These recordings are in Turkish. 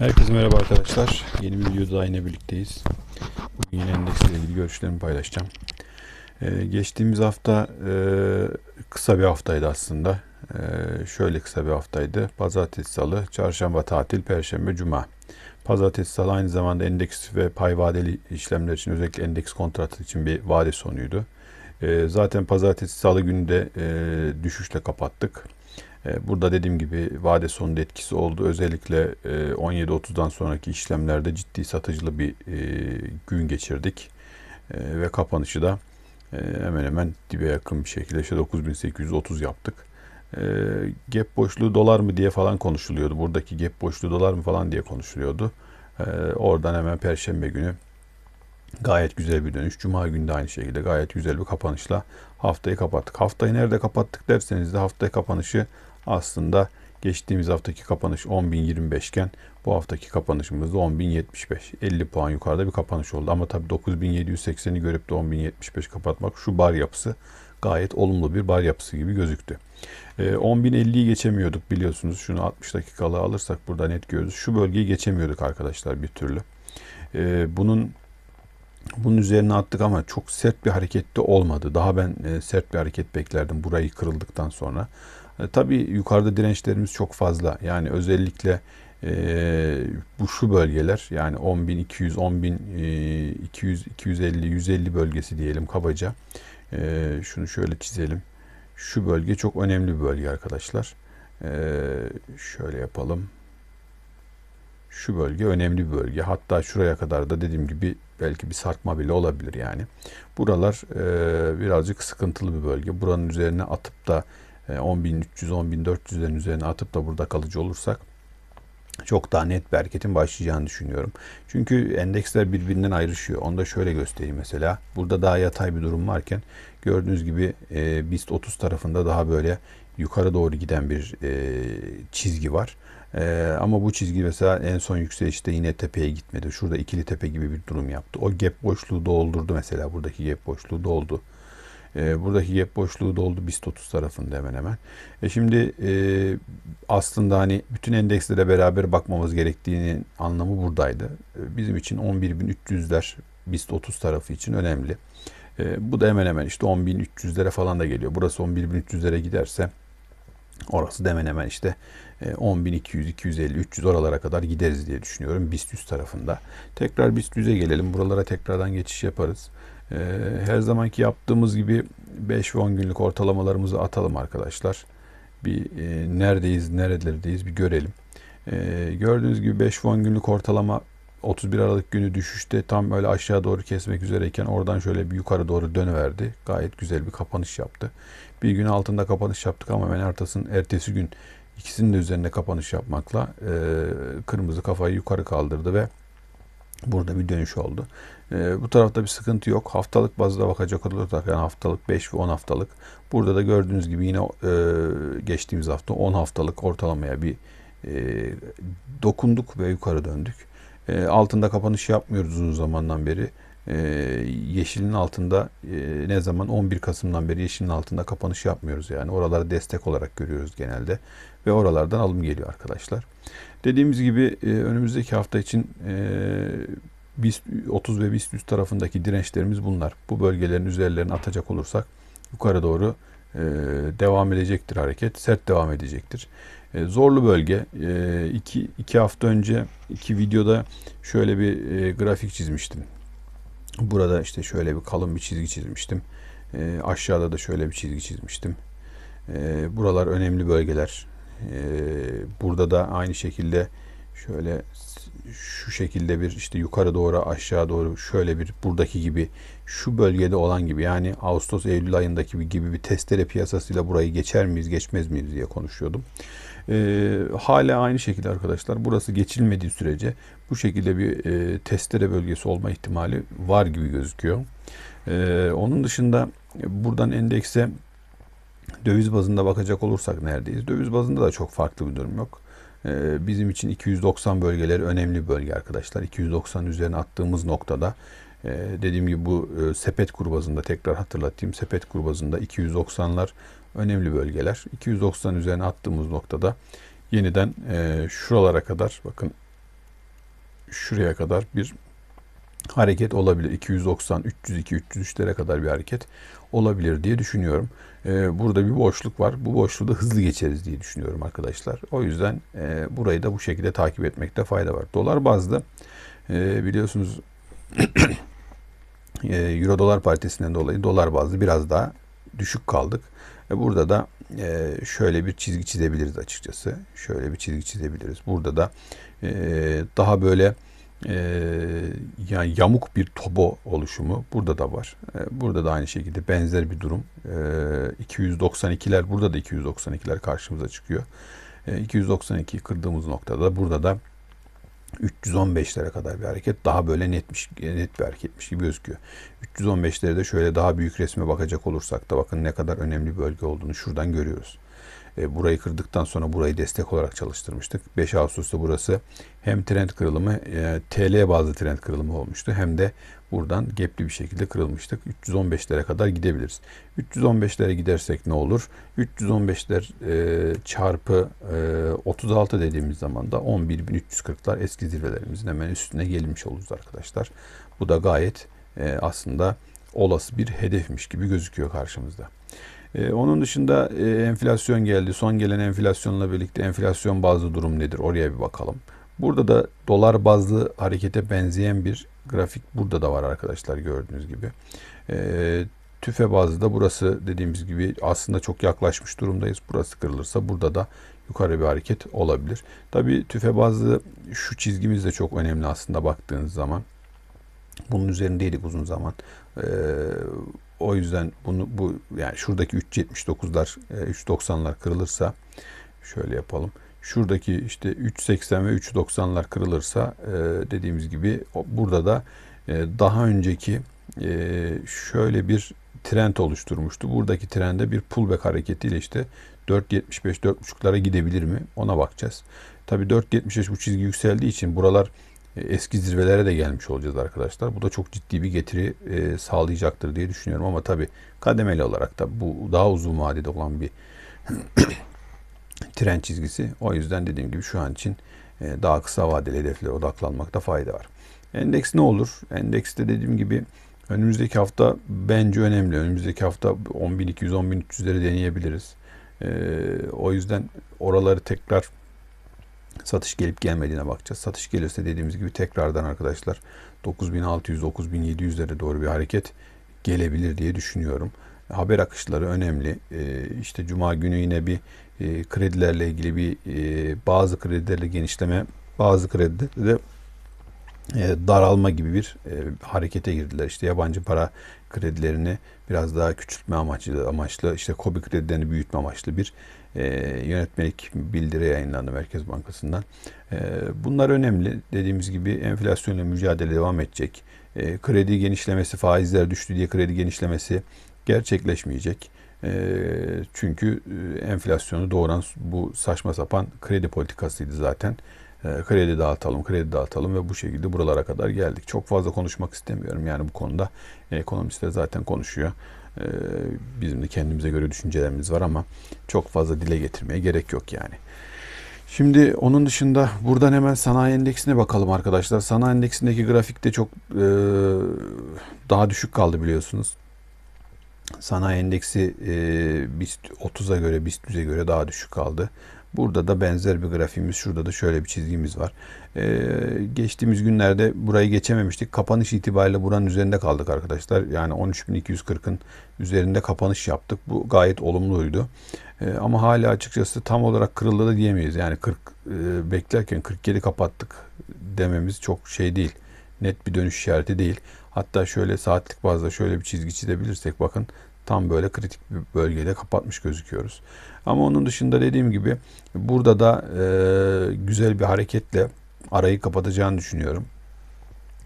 Herkese merhaba arkadaşlar. Yeni bir videoda daha yine birlikteyiz. Bugün yine endeksle ilgili görüşlerimi paylaşacağım. Ee, geçtiğimiz hafta e, kısa bir haftaydı aslında. Ee, şöyle kısa bir haftaydı. Pazartesi, salı, çarşamba tatil, perşembe, cuma. Pazartesi, salı aynı zamanda endeks ve pay vadeli işlemler için özellikle endeks kontratı için bir vade sonuydu. Ee, zaten pazartesi, salı günü de e, düşüşle kapattık. E, Burada dediğim gibi vade sonunda etkisi oldu. Özellikle e, 17.30'dan sonraki işlemlerde ciddi satıcılı bir e, gün geçirdik. E, Ve kapanışı da e, hemen hemen dibe yakın bir şekilde işte 9830 yaptık. E, Gap boşluğu dolar mı diye falan konuşuluyordu. Buradaki gap boşluğu dolar mı falan diye konuşuluyordu. E, Oradan hemen Perşembe günü Gayet güzel bir dönüş. Cuma günü de aynı şekilde gayet güzel bir kapanışla haftayı kapattık. Haftayı nerede kapattık derseniz de haftaya kapanışı aslında geçtiğimiz haftaki kapanış 10.025 iken bu haftaki kapanışımız da 10.075. 50 puan yukarıda bir kapanış oldu. Ama tabii 9.780'i görüp de 10.075 kapatmak şu bar yapısı gayet olumlu bir bar yapısı gibi gözüktü. Ee, 10.050'yi geçemiyorduk biliyorsunuz. Şunu 60 dakikalı alırsak burada net görürüz. Şu bölgeyi geçemiyorduk arkadaşlar bir türlü. Ee, bunun bunun üzerine attık ama çok sert bir harekette olmadı. Daha ben e, sert bir hareket beklerdim burayı kırıldıktan sonra. E, tabii yukarıda dirençlerimiz çok fazla. Yani özellikle e, bu şu bölgeler yani 10.200, 10.200, 250, 150 bölgesi diyelim kabaca. E, şunu şöyle çizelim. Şu bölge çok önemli bir bölge arkadaşlar. E, şöyle yapalım. Şu bölge önemli bir bölge. Hatta şuraya kadar da dediğim gibi belki bir sarkma bile olabilir yani. Buralar e, birazcık sıkıntılı bir bölge. Buranın üzerine atıp da 10.300, 10.400'lerin üzerine atıp da burada kalıcı olursak çok daha net bir hareketin başlayacağını düşünüyorum. Çünkü endeksler birbirinden ayrışıyor. Onu da şöyle göstereyim mesela. Burada daha yatay bir durum varken gördüğünüz gibi e, BIST 30 tarafında daha böyle yukarı doğru giden bir e, çizgi var. E, ama bu çizgi mesela en son yükselişte yine tepeye gitmedi. Şurada ikili tepe gibi bir durum yaptı. O gap boşluğu doldurdu mesela. Buradaki gap boşluğu doldu. E, buradaki gap boşluğu doldu BIST 30 tarafında hemen hemen. E şimdi e, aslında hani bütün endekslere beraber bakmamız gerektiğinin anlamı buradaydı. E, bizim için 11.300'ler BIST 30 tarafı için önemli. E, bu da hemen hemen işte 10.300'lere falan da geliyor. Burası 11.300'lere giderse orası da hemen hemen işte 10.200, 250, 300 oralara kadar gideriz diye düşünüyorum BIST 100 tarafında. Tekrar BIST 100'e gelelim. Buralara tekrardan geçiş yaparız. Ee, her zamanki yaptığımız gibi 5 ve 10 günlük ortalamalarımızı atalım arkadaşlar. Bir e, neredeyiz, nerelerdeyiz bir görelim. Ee, gördüğünüz gibi 5 ve 10 günlük ortalama 31 Aralık günü düşüşte tam öyle aşağı doğru kesmek üzereyken oradan şöyle bir yukarı doğru dönüverdi. Gayet güzel bir kapanış yaptı. Bir gün altında kapanış yaptık ama hemen ertesinin ertesi gün ikisinin de üzerinde kapanış yapmakla e, kırmızı kafayı yukarı kaldırdı ve Burada bir dönüş oldu. E, bu tarafta bir sıkıntı yok. Haftalık bazda bakacak olursak yani haftalık 5 ve 10 haftalık. Burada da gördüğünüz gibi yine e, geçtiğimiz hafta 10 haftalık ortalamaya bir e, dokunduk ve yukarı döndük. E, altında kapanış yapmıyoruz uzun zamandan beri. E, yeşilin altında e, ne zaman 11 Kasım'dan beri yeşilin altında kapanış yapmıyoruz yani. Oraları destek olarak görüyoruz genelde ve oralardan alım geliyor arkadaşlar. Dediğimiz gibi e, önümüzdeki hafta için e, BIST 30 ve BIST 100 tarafındaki dirençlerimiz bunlar. Bu bölgelerin üzerlerine atacak olursak yukarı doğru e, devam edecektir hareket. Sert devam edecektir. E, zorlu bölge. E, iki, iki hafta önce iki videoda şöyle bir e, grafik çizmiştim. Burada işte şöyle bir kalın bir çizgi çizmiştim. E, aşağıda da şöyle bir çizgi çizmiştim. E, buralar önemli bölgeler. Ee, burada da aynı şekilde şöyle şu şekilde bir işte yukarı doğru aşağı doğru şöyle bir buradaki gibi şu bölgede olan gibi yani Ağustos Eylül ayındaki gibi bir testere piyasasıyla burayı geçer miyiz geçmez miyiz diye konuşuyordum. Ee, hala aynı şekilde arkadaşlar burası geçilmediği sürece bu şekilde bir e, testere bölgesi olma ihtimali var gibi gözüküyor. Ee, onun dışında buradan endekse Döviz bazında bakacak olursak neredeyiz? Döviz bazında da çok farklı bir durum yok. Ee, bizim için 290 bölgeleri önemli bölge arkadaşlar. 290 üzerine attığımız noktada e, dediğim gibi bu e, sepet kur bazında tekrar hatırlatayım. Sepet kur bazında 290'lar önemli bölgeler. 290 üzerine attığımız noktada yeniden e, şuralara kadar bakın şuraya kadar bir hareket olabilir. 290, 302, 303'lere kadar bir hareket olabilir diye düşünüyorum. Ee, burada bir boşluk var. Bu boşluğu da hızlı geçeriz diye düşünüyorum arkadaşlar. O yüzden e, burayı da bu şekilde takip etmekte fayda var. Dolar bazlı e, biliyorsunuz e, Euro dolar paritesinden dolayı dolar bazlı biraz daha düşük kaldık. Burada da şöyle bir çizgi çizebiliriz açıkçası. Şöyle bir çizgi çizebiliriz. Burada da daha böyle e, yani yamuk bir tobo oluşumu burada da var. E, burada da aynı şekilde benzer bir durum. E, 292'ler burada da 292'ler karşımıza çıkıyor. E, 292'yi kırdığımız noktada burada da 315'lere kadar bir hareket daha böyle netmiş net bir hareketmiş gibi gözüküyor. 315'lere de şöyle daha büyük resme bakacak olursak da bakın ne kadar önemli bölge olduğunu şuradan görüyoruz. E, burayı kırdıktan sonra burayı destek olarak çalıştırmıştık. 5 Ağustos'ta burası hem trend kırılımı e, TL bazlı trend kırılımı olmuştu hem de buradan gapli bir şekilde kırılmıştık. 315'lere kadar gidebiliriz. 315'lere gidersek ne olur? 315'ler e, çarpı e, 36 dediğimiz zaman da 11.340'lar eski zirvelerimizin hemen üstüne gelmiş oluruz arkadaşlar. Bu da gayet e, aslında olası bir hedefmiş gibi gözüküyor karşımızda. Ee, onun dışında e, enflasyon geldi. Son gelen enflasyonla birlikte enflasyon bazlı durum nedir? Oraya bir bakalım. Burada da dolar bazlı harekete benzeyen bir grafik burada da var arkadaşlar gördüğünüz gibi. E, tüfe bazlı da burası dediğimiz gibi aslında çok yaklaşmış durumdayız. Burası kırılırsa burada da yukarı bir hareket olabilir. Tabi tüfe bazlı şu çizgimiz de çok önemli aslında baktığınız zaman. Bunun üzerindeydik uzun zaman. Ee, o yüzden bunu bu yani şuradaki 3.79'lar 3.90'lar e, kırılırsa şöyle yapalım. Şuradaki işte 3.80 ve 3.90'lar kırılırsa e, dediğimiz gibi burada da e, daha önceki şöyle bir trend oluşturmuştu. Buradaki trende bir pullback hareketiyle işte 4.75 4.5'lara gidebilir mi? Ona bakacağız. Tabii 4.75 bu çizgi yükseldiği için buralar eski zirvelere de gelmiş olacağız arkadaşlar. Bu da çok ciddi bir getiri e, sağlayacaktır diye düşünüyorum ama tabi kademeli olarak da bu daha uzun vadede olan bir tren çizgisi. O yüzden dediğim gibi şu an için e, daha kısa vadeli hedeflere odaklanmakta fayda var. Endeks ne olur? Endekste dediğim gibi önümüzdeki hafta bence önemli. Önümüzdeki hafta 10.200-10.300'leri deneyebiliriz. o yüzden oraları tekrar Satış gelip gelmediğine bakacağız. Satış gelirse dediğimiz gibi tekrardan arkadaşlar 9600-9700'lere doğru bir hareket gelebilir diye düşünüyorum. Haber akışları önemli. Ee, işte Cuma günü yine bir e, kredilerle ilgili bir e, bazı kredilerle genişleme, bazı kredilerde e, daralma gibi bir harekete girdiler. İşte yabancı para kredilerini biraz daha küçültme amaçlı, amaçlı işte KOBİ kredilerini büyütme amaçlı bir e, yönetmelik bildiri yayınlandı Merkez Bankası'ndan. E, bunlar önemli. Dediğimiz gibi enflasyonla mücadele devam edecek. E, kredi genişlemesi, faizler düştü diye kredi genişlemesi gerçekleşmeyecek. E, çünkü e, enflasyonu doğuran bu saçma sapan kredi politikasıydı zaten. E, kredi dağıtalım, kredi dağıtalım ve bu şekilde buralara kadar geldik. Çok fazla konuşmak istemiyorum yani bu konuda. Ekonomistler zaten konuşuyor. Ee, bizim de kendimize göre düşüncelerimiz var ama çok fazla dile getirmeye gerek yok yani. Şimdi onun dışında buradan hemen sanayi endeksine bakalım arkadaşlar. Sanayi endeksindeki grafikte çok e, daha düşük kaldı biliyorsunuz. Sanayi endeksi e, BIST 30'a göre, BIST 100'e göre daha düşük kaldı. Burada da benzer bir grafiğimiz. Şurada da şöyle bir çizgimiz var. Ee, geçtiğimiz günlerde burayı geçememiştik. Kapanış itibariyle buranın üzerinde kaldık arkadaşlar. Yani 13.240'ın üzerinde kapanış yaptık. Bu gayet olumluydu. Ee, ama hala açıkçası tam olarak kırıldı da diyemeyiz. Yani 40 e, beklerken 47 kapattık dememiz çok şey değil. Net bir dönüş işareti değil. Hatta şöyle saatlik bazda şöyle bir çizgi çizebilirsek bakın tam böyle kritik bir bölgede kapatmış gözüküyoruz. Ama onun dışında dediğim gibi burada da e, güzel bir hareketle arayı kapatacağını düşünüyorum.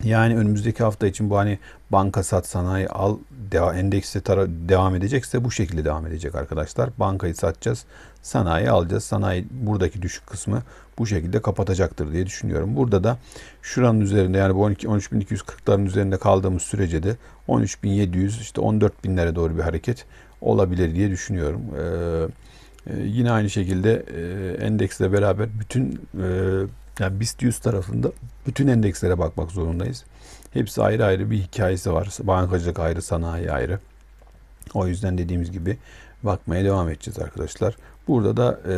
Yani önümüzdeki hafta için bu hani banka sat sanayi al deva, endekste tara, devam edecekse bu şekilde devam edecek arkadaşlar. Bankayı satacağız. Sanayi alacağız. Sanayi buradaki düşük kısmı bu şekilde kapatacaktır diye düşünüyorum. Burada da şuranın üzerinde yani bu 12 13.240'ların üzerinde kaldığımız sürece de 13.700 işte 14.000'lere doğru bir hareket olabilir diye düşünüyorum. Ee, e, yine aynı şekilde e, endeksle beraber bütün e, Yani BIST 100 tarafında bütün endekslere bakmak zorundayız. Hepsi ayrı ayrı bir hikayesi var. Bankacılık ayrı, sanayi ayrı. O yüzden dediğimiz gibi bakmaya devam edeceğiz arkadaşlar. Burada da e,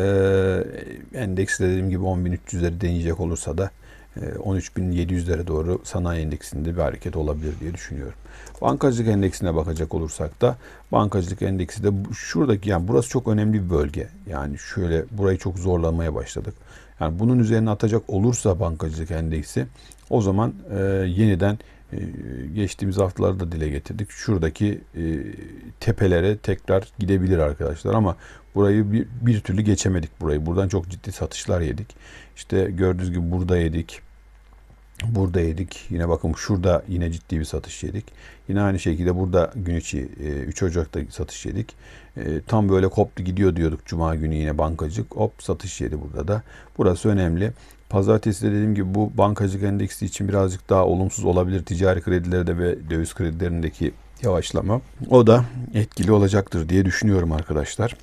endeks dediğim gibi 10.300'leri deneyecek olursa da e, 13.700'lere doğru sanayi endeksinde bir hareket olabilir diye düşünüyorum. Bankacılık endeksine bakacak olursak da bankacılık endeksi de şuradaki yani burası çok önemli bir bölge. Yani şöyle burayı çok zorlamaya başladık. Yani bunun üzerine atacak olursa bankacılık endeksi o zaman e, yeniden e, geçtiğimiz haftalarda dile getirdik. Şuradaki e, tepelere tekrar gidebilir arkadaşlar ama burayı bir, bir türlü geçemedik burayı. Buradan çok ciddi satışlar yedik. İşte gördüğünüz gibi burada yedik. Burada yedik. Yine bakın şurada yine ciddi bir satış yedik. Yine aynı şekilde burada gün içi e, 3 Ocak'ta satış yedik. E, Tam böyle koptu gidiyor diyorduk Cuma günü yine bankacılık. Hop satış yedi burada da. Burası önemli. Pazartesi de dediğim gibi bu bankacılık endeksi için birazcık daha olumsuz olabilir. Ticari kredilerde ve döviz kredilerindeki yavaşlama. O da etkili olacaktır diye düşünüyorum arkadaşlar.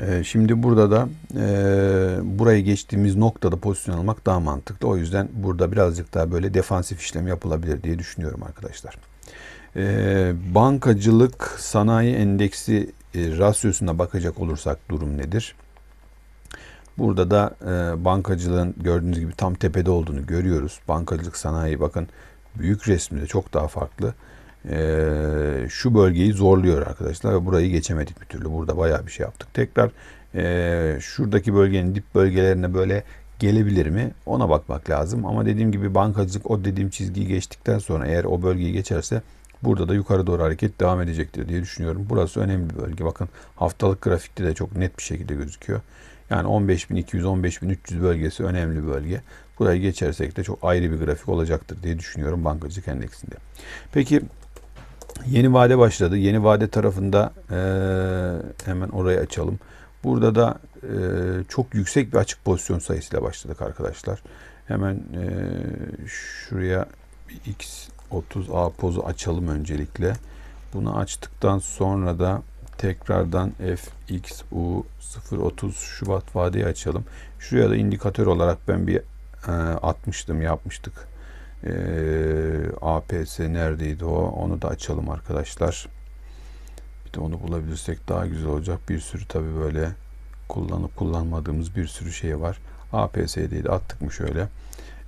Ee, Şimdi burada da e, burayı geçtiğimiz noktada pozisyon almak daha mantıklı. O yüzden burada birazcık daha böyle defansif işlem yapılabilir diye düşünüyorum arkadaşlar. Ee, bankacılık sanayi endeksi e, rasyosuna bakacak olursak durum nedir? Burada da e, bankacılığın gördüğünüz gibi tam tepede olduğunu görüyoruz. Bankacılık sanayi bakın büyük resminde çok daha farklı. E, şu bölgeyi zorluyor arkadaşlar ve burayı geçemedik bir türlü. Burada bayağı bir şey yaptık. Tekrar e, şuradaki bölgenin dip bölgelerine böyle gelebilir mi? Ona bakmak lazım. Ama dediğim gibi bankacılık o dediğim çizgiyi geçtikten sonra eğer o bölgeyi geçerse burada da yukarı doğru hareket devam edecektir diye düşünüyorum. Burası önemli bir bölge. Bakın haftalık grafikte de çok net bir şekilde gözüküyor. Yani 15.200-15.300 bölgesi önemli bir bölge. Burayı geçersek de çok ayrı bir grafik olacaktır diye düşünüyorum bankacılık endeksinde. Peki yeni vade başladı. Yeni vade tarafında eee, hemen orayı açalım. Burada da eee, çok yüksek bir açık pozisyon sayısıyla başladık arkadaşlar. Hemen eee, şuraya bir X30A pozu açalım öncelikle. Bunu açtıktan sonra da tekrardan FXU 030 Şubat vadeyi açalım. Şuraya da indikatör olarak ben bir e, atmıştım, yapmıştık. E, APS neredeydi o? Onu da açalım arkadaşlar. Bir de onu bulabilirsek daha güzel olacak. Bir sürü tabii böyle kullanıp kullanmadığımız bir sürü şey var. APS'deydi. Attık mı şöyle?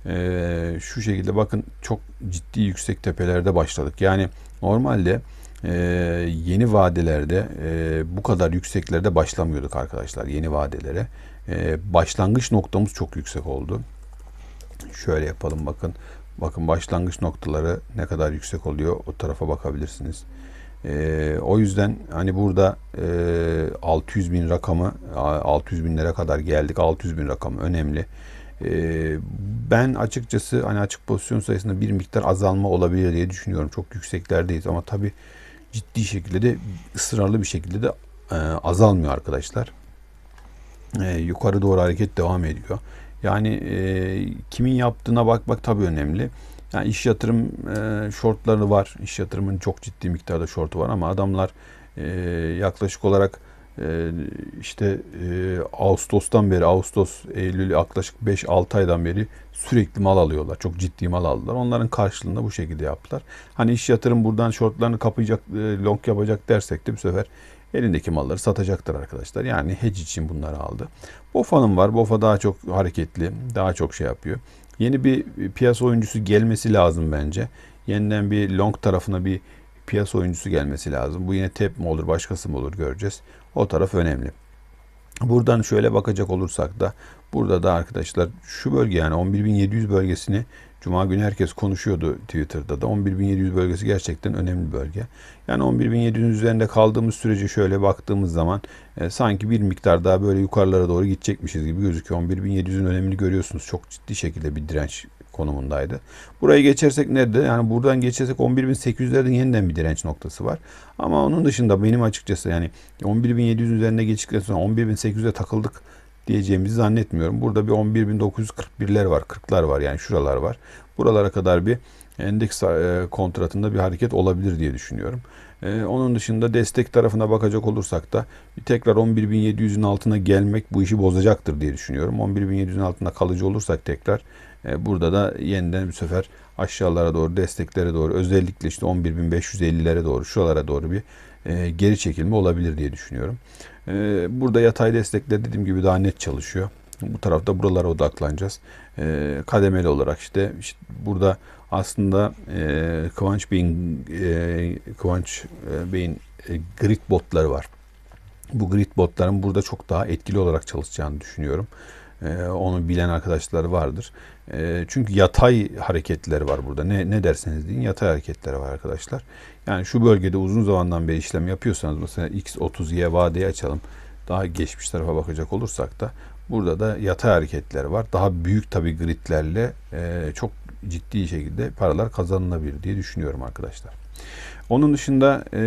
E, şu şekilde bakın çok ciddi yüksek tepelerde başladık. Yani normalde e, yeni vadelerde e, bu kadar yükseklerde başlamıyorduk arkadaşlar yeni vadelere. E, başlangıç noktamız çok yüksek oldu. Şöyle yapalım bakın. Bakın başlangıç noktaları ne kadar yüksek oluyor o tarafa bakabilirsiniz. E, o yüzden hani burada e, 600 bin rakamı 600 binlere kadar geldik. 600 bin rakamı önemli. E, ben açıkçası hani açık pozisyon sayısında bir miktar azalma olabilir diye düşünüyorum. Çok yükseklerdeyiz ama tabii ciddi şekilde de ısrarlı bir şekilde de e, azalmıyor arkadaşlar. E, yukarı doğru hareket devam ediyor. Yani e, kimin yaptığına bakmak tabii önemli. Yani iş yatırım e, shortları var. İş yatırımın çok ciddi miktarda shortu var ama adamlar e, yaklaşık olarak e, işte e, Ağustos'tan beri Ağustos, Eylül yaklaşık 5-6 aydan beri sürekli mal alıyorlar. Çok ciddi mal aldılar. Onların karşılığında bu şekilde yaptılar. Hani iş yatırım buradan shortlarını kapayacak, e, long yapacak dersek de bu sefer elindeki malları satacaktır arkadaşlar. Yani hedge için bunları aldı. Bofa'nın var. Bofa daha çok hareketli. Daha çok şey yapıyor. Yeni bir piyasa oyuncusu gelmesi lazım bence. Yeniden bir long tarafına bir piyasa oyuncusu gelmesi lazım. Bu yine TEP mi olur başkası mı olur göreceğiz. O taraf önemli. Buradan şöyle bakacak olursak da burada da arkadaşlar şu bölge yani 11.700 bölgesini Cuma günü herkes konuşuyordu Twitter'da da. 11.700 bölgesi gerçekten önemli bölge. Yani 11.700'ün üzerinde kaldığımız sürece şöyle baktığımız zaman e, sanki bir miktar daha böyle yukarılara doğru gidecekmişiz gibi gözüküyor. 11.700'ün önemini görüyorsunuz. Çok ciddi şekilde bir direnç konumundaydı. Burayı geçersek nerede? Yani buradan geçersek 11.800'lerin yeniden bir direnç noktası var. Ama onun dışında benim açıkçası yani 11.700 üzerine geçtikten sonra 11.800'e takıldık diyeceğimizi zannetmiyorum. Burada bir 11.941'ler var, 40'lar var yani şuralar var. Buralara kadar bir endeks e, kontratında bir hareket olabilir diye düşünüyorum. E, onun dışında destek tarafına bakacak olursak da tekrar 11.700'ün altına gelmek bu işi bozacaktır diye düşünüyorum. 11.700'ün altında kalıcı olursak tekrar e, burada da yeniden bir sefer aşağılara doğru desteklere doğru özellikle işte 11.550'lere doğru şuralara doğru bir geri çekilme olabilir diye düşünüyorum. E, burada yatay destekler dediğim gibi daha net çalışıyor. Bu tarafta buralara odaklanacağız. E, kademeli olarak işte, işte burada aslında e, Kıvanç Bey'in e, Kıvanç e, Bey'in e, grid botları var. Bu grid botların burada çok daha etkili olarak çalışacağını düşünüyorum. E, onu bilen arkadaşlar vardır. E, çünkü yatay hareketleri var burada. Ne ne derseniz deyin yatay hareketleri var arkadaşlar. Yani şu bölgede uzun zamandan beri işlem yapıyorsanız mesela X30Y vadeyi açalım. Daha geçmiş tarafa bakacak olursak da burada da yatay hareketler var. Daha büyük tabi gridlerle e, çok ciddi şekilde paralar kazanılabilir diye düşünüyorum arkadaşlar. Onun dışında e,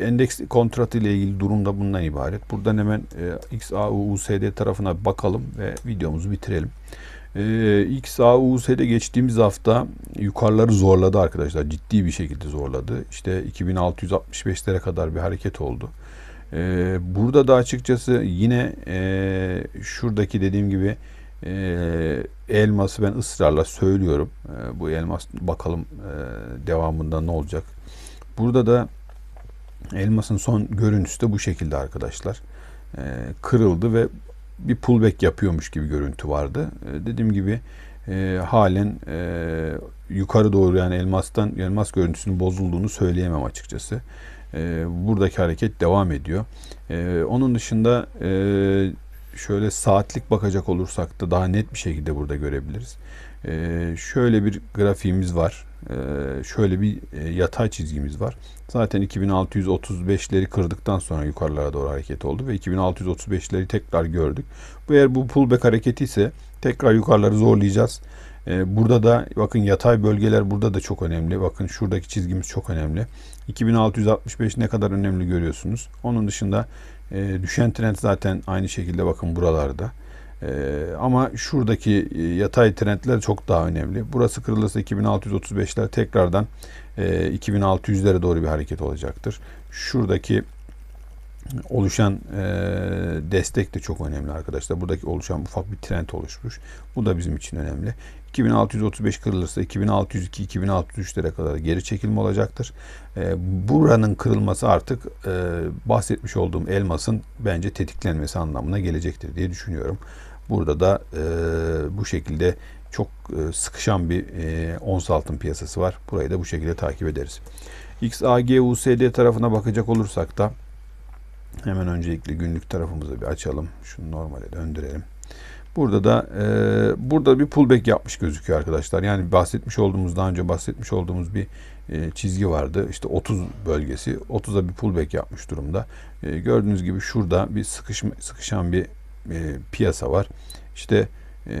endeks kontratı ile ilgili durum da bundan ibaret. Buradan hemen e, XAUUSD tarafına bakalım ve videomuzu bitirelim. E, XAUUSD geçtiğimiz hafta yukarıları zorladı arkadaşlar. Ciddi bir şekilde zorladı. İşte 2665'lere kadar bir hareket oldu. E, burada da açıkçası yine e, şuradaki dediğim gibi e, elması ben ısrarla söylüyorum. E, bu elmas bakalım e, devamında ne olacak. Burada da elmasın son görüntüsü de bu şekilde arkadaşlar. E, kırıldı ve bir pullback yapıyormuş gibi görüntü vardı. E, dediğim gibi e, halen e, yukarı doğru yani elmastan elmas görüntüsünün bozulduğunu söyleyemem açıkçası. E, buradaki hareket devam ediyor. E, onun dışında e, şöyle saatlik bakacak olursak da daha net bir şekilde burada görebiliriz. Ee, şöyle bir grafiğimiz var. Ee, şöyle bir e, yatay çizgimiz var. Zaten 2635'leri kırdıktan sonra yukarılara doğru hareket oldu ve 2635'leri tekrar gördük. Bu eğer bu pullback hareketi ise tekrar yukarıları zorlayacağız. Ee, burada da bakın yatay bölgeler burada da çok önemli. Bakın şuradaki çizgimiz çok önemli. 2665 ne kadar önemli görüyorsunuz. Onun dışında e, düşen trend zaten aynı şekilde bakın buralarda. E, ama şuradaki e, yatay trendler çok daha önemli. Burası kırılırsa 2635'ler tekrardan e, 2600'lere doğru bir hareket olacaktır. Şuradaki oluşan e, destek de çok önemli arkadaşlar. Buradaki oluşan ufak bir trend oluşmuş. Bu da bizim için önemli. 2635 kırılırsa 2602 2603'lere kadar geri çekilme olacaktır. E, buranın kırılması artık e, bahsetmiş olduğum elmasın bence tetiklenmesi anlamına gelecektir diye düşünüyorum. Burada da e, bu şekilde çok e, sıkışan bir e, ons altın piyasası var. Burayı da bu şekilde takip ederiz. XAG USD tarafına bakacak olursak da Hemen öncelikle günlük tarafımızı bir açalım. Şunu normale döndürelim. Burada da e, burada bir pullback yapmış gözüküyor arkadaşlar. Yani bahsetmiş olduğumuz daha önce bahsetmiş olduğumuz bir e, çizgi vardı. İşte 30 bölgesi 30'a bir pullback yapmış durumda. E, gördüğünüz gibi şurada bir sıkışma, sıkışan bir e, piyasa var. İşte e,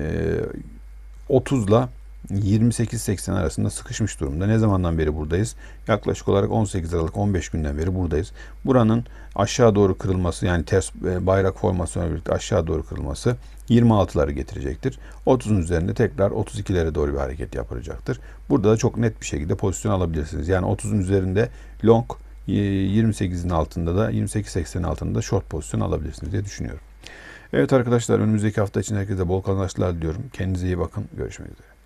30 ile 28-80 arasında sıkışmış durumda. Ne zamandan beri buradayız? Yaklaşık olarak 18 Aralık 15 günden beri buradayız. Buranın aşağı doğru kırılması yani ters e, bayrak formasyonu birlikte aşağı doğru kırılması 26'ları getirecektir. 30'un üzerinde tekrar 32'lere doğru bir hareket yapılacaktır. Burada da çok net bir şekilde pozisyon alabilirsiniz. Yani 30'un üzerinde long 28'in altında da 28-80'in altında da short pozisyon alabilirsiniz diye düşünüyorum. Evet arkadaşlar önümüzdeki hafta için herkese bol kazançlar diliyorum. Kendinize iyi bakın. Görüşmek üzere.